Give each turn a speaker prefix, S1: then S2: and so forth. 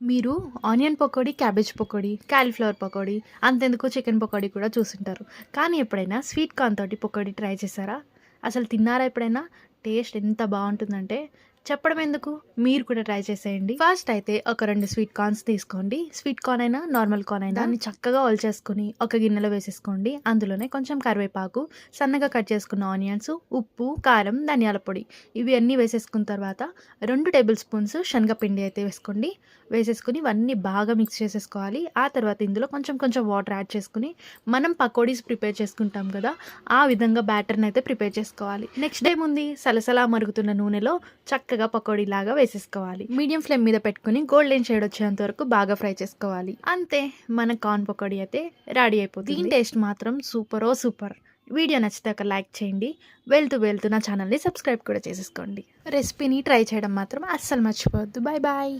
S1: మీరు onion pakoda cabbage pakoda cauliflower pakoda అంతెందుకు chicken pakodi కూడా చూసుంటారు. కానీ ఎప్పుడైనా స్వీట్ కార్న్ తోటి పకోడీ ట్రై చేశారా? అసలు తిన్నారా ఎప్పుడైనా? టేస్ట్ ఎంత బాగుంటుందంటే చెప్పడం ఎందుకు? మీరు కూడా ట్రై చేసేయండి. ఫస్ట్ అయితే ఒక రెండు స్వీట్ కార్న్స్ తీసుకోండి. స్వీట్ కార్న్ అయినా నార్మల్ కార్న్ అయినా దాన్ని చక్కగా ఒల్చేసుకుని ఒక గిన్నెలో వేసేసుకోండి. అందులోనే కొంచెం కరివేపాకు సన్నగా కట్ చేసుకున్న ఆనియన్స్ ఉప్పు కారం ధనియాల పొడి ఇవి అన్నీ వేసేసుకున్న తర్వాత రెండు టేబుల్ స్పూన్స్ శనగపిండి అయితే వేసుకోండి. వేసేసుకుని ఇవన్నీ బాగా మిక్స్ చేసేసుకోవాలి. ఆ తర్వాత ఇందులో కొంచెం కొంచెం వాటర్ యాడ్ చేసుకుని మనం పకోడీస్ ప్రిపేర్ చేసుకుంటాం కదా ఆ విధంగా బ్యాటర్ని అయితే ప్రిపేర్ చేసుకోవాలి. నెక్స్ట్ డే ముందు సలసలా మరుగుతున్న నూనెలో చక్కగా పకోడీ లాగా వేసేసుకోవాలి. మీడియం ఫ్లేమ్ మీద పెట్టుకుని గోల్డెన్ షేడ్ వచ్చేంత వరకు బాగా ఫ్రై చేసుకోవాలి. అంతే మన కార్న్ పకోడీ అయితే రెడీ అయిపోతుంది. దీని టేస్ట్ మాత్రం సూపర్ ఓ సూపర్. వీడియో నచ్చితే ఒక లైక్ చేయండి. వెళ్తూ వెళ్తూ నా ఛానల్ని సబ్స్క్రైబ్ కూడా చేసేసుకోండి. రెసిపీని ట్రై చేయడం మాత్రం అస్సలు మర్చిపోవద్దు. Bye bye.